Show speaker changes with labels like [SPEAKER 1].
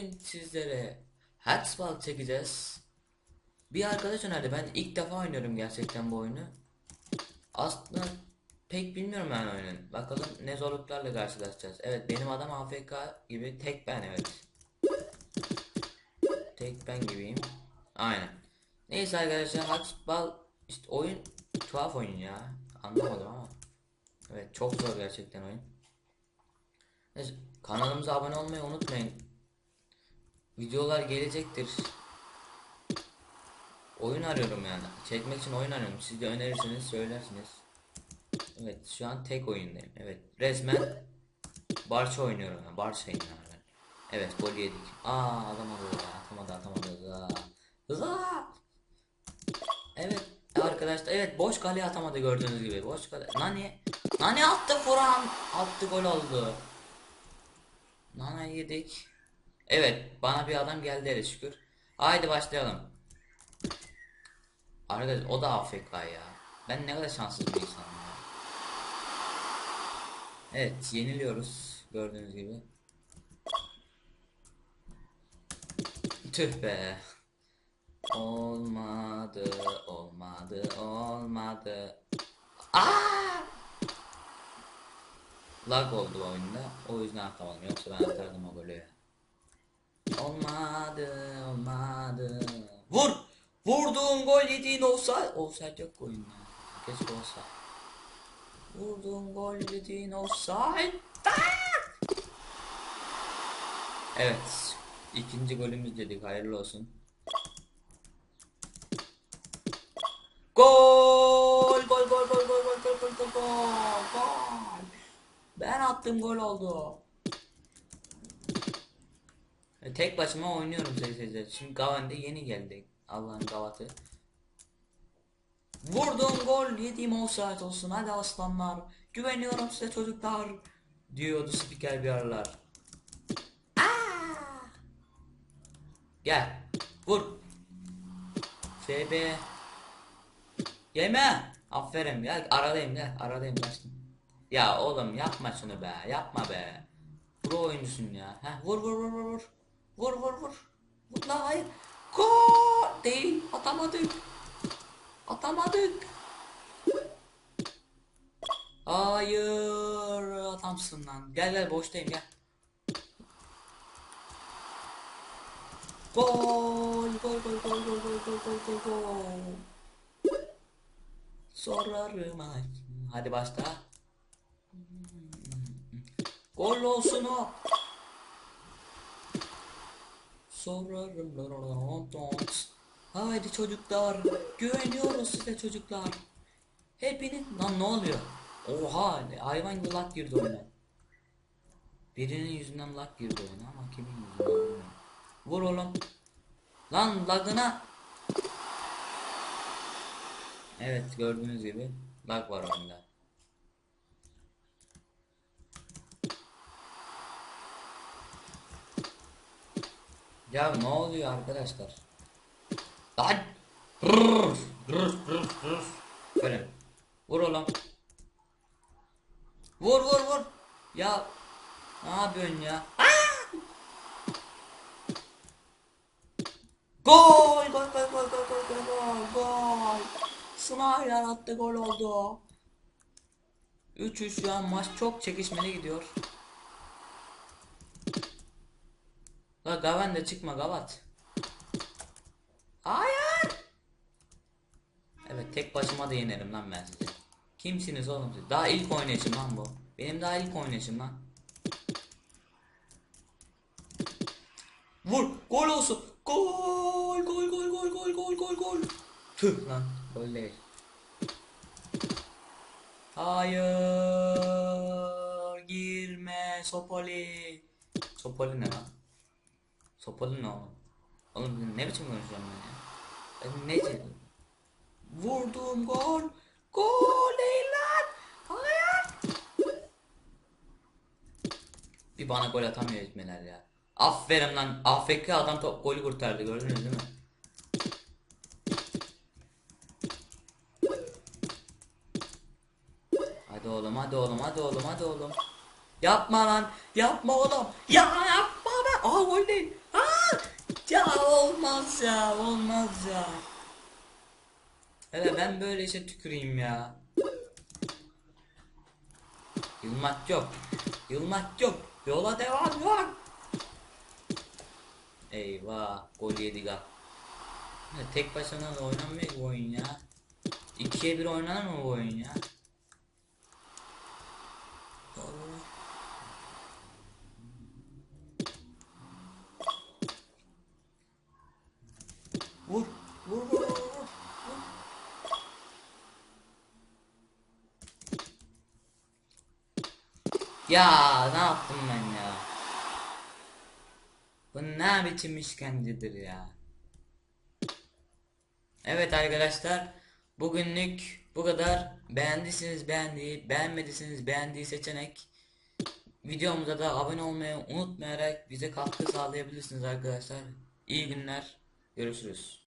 [SPEAKER 1] sizlere Hatsball çekeceğiz. Bir arkadaş önerdi. Ben ilk defa oynuyorum gerçekten bu oyunu. Aslında pek bilmiyorum ben oyunu. Bakalım ne zorluklarla karşılaşacağız. Evet benim adam AFK gibi tek ben evet. Tek ben gibiyim. Aynen. Neyse arkadaşlar Hatsball işte oyun tuhaf oyun ya. Anlamadım ama. Evet çok zor gerçekten oyun. Neyse, kanalımıza abone olmayı unutmayın. Videolar gelecektir. Oyun arıyorum yani. Çekmek için oyun arıyorum. Siz de önerirseniz söylersiniz. Evet şu an tek oyundayım. Evet resmen Barça oynuyorum. Yani. Barça'yım yani. Evet gol yedik. Aa adam alıyor ya. Atamadı atamadı. Za. Za. Evet arkadaşlar evet boş kale atamadı gördüğünüz gibi. Boş kale. Nani? Nani attı Kur'an. Attı gol oldu. Nana yedik. Evet bana bir adam geldi hele şükür. Haydi başlayalım. Arkadaş o da AFK ya. Ben ne kadar şanssız bir insanım ya. Evet yeniliyoruz gördüğünüz gibi. Tüh be. Olmadı, olmadı, olmadı. Aa! Lag oldu oyunda. O yüzden atamadım. Yoksa ben atardım o golü. Olmadı, olmadı. Vur! Vurduğun gol yediğin olsa olsaydı yok bu oyunda. Keşke olsa. Vurduğun gol yediğin olsaydı. Evet. ikinci golümüz dedik. Hayırlı olsun. Gol gol gol gol gol gol gol gol gol gol. Ben attım gol oldu. E, Tek başıma oynuyorum seyirciler. Şimdi Gavan'da yeni geldi. Allah'ın gavatı. Vurdum gol yediğim offside olsun hadi aslanlar. Güveniyorum size çocuklar. Diyordu spiker bir aralar. Aa! Gel. Vur. FB. Yeme. Aferin ya aradayım gel aradayım kaçtım. Ya oğlum yapma şunu be yapma be. Pro oyuncusun ya. Heh, vur vur vur vur vur. Vur vur vur. Vur la hayır. Gol değil atamadık. Atamadık. Hayır adamsın lan. Gel gel boştayım gel. Gol gol gol gol gol gol gol gol gol gol. Sorarım. Hadi başla. Gol olsun o. Sorarım. Haydi çocuklar. Güveniyoruz size çocuklar. Hepiniz... Lan ne oluyor? Oha hayvan gibi lag girdi oyuna. Birinin yüzünden lag girdi oyuna ama kimin yüzünden. Vur oğlum. Lan lagına. Evet gördüğünüz gibi lag var oyunda. Ya ne oluyor arkadaşlar? Lan! Rrrr! Rrrr! Rrrr! Böyle. Vur oğlum. Vur vur vur. Ya ne yapıyorsun ya? Aa! Gol! Gol gol gol gol gol gol gol gol. Snyder attı gol oldu. 3-3 şu an maç çok çekişmeli gidiyor. La Gavan da çıkma Gavat. Hayır. Evet tek başıma da yenerim lan ben sizi. Kimsiniz oğlum siz? Daha ilk oynayışım lan bu. Benim daha ilk oynayışım lan. Vur gol olsun. Gol gol gol gol gol gol gol gol. Tüh lan gol değil. Hayır girme Sopoli. Sopoli ne lan? Sopoli ne oğlum? Oğlum ne biçim konuşuyorum ben ya? Ben ne dedim? Vurdum gol. Gol lan. Hayır. Bir bana gol atamıyor etmeler ya. Aferin lan. AFK adam top golü kurtardı gördünüz değil mi? Hadi oğlum hadi oğlum hadi oğlum hadi oğlum. Yapma lan. Yapma oğlum. Ya yapma be. Aa gol değil. Ya olmaz ya olmaz ya. Hele ben böyle işe tüküreyim ya. Yılmak yok. Yılmak yok. Yola devam yok. Eyvah gol yedik ha. Tek başına da oynanmıyor bu oyun ya. İkiye bir oynanır mı bu oyun ya? Allah. Vur, vur, vur, vur, vur. vur. Ya ne yaptım ben ya? Bu ne biçim işkencedir ya? Evet arkadaşlar, bugünlük bu kadar. Beğendiyseniz beğendiği, beğenmediyseniz beğendiği seçenek. Videomuza da abone olmayı unutmayarak bize katkı sağlayabilirsiniz arkadaşlar. İyi günler, görüşürüz.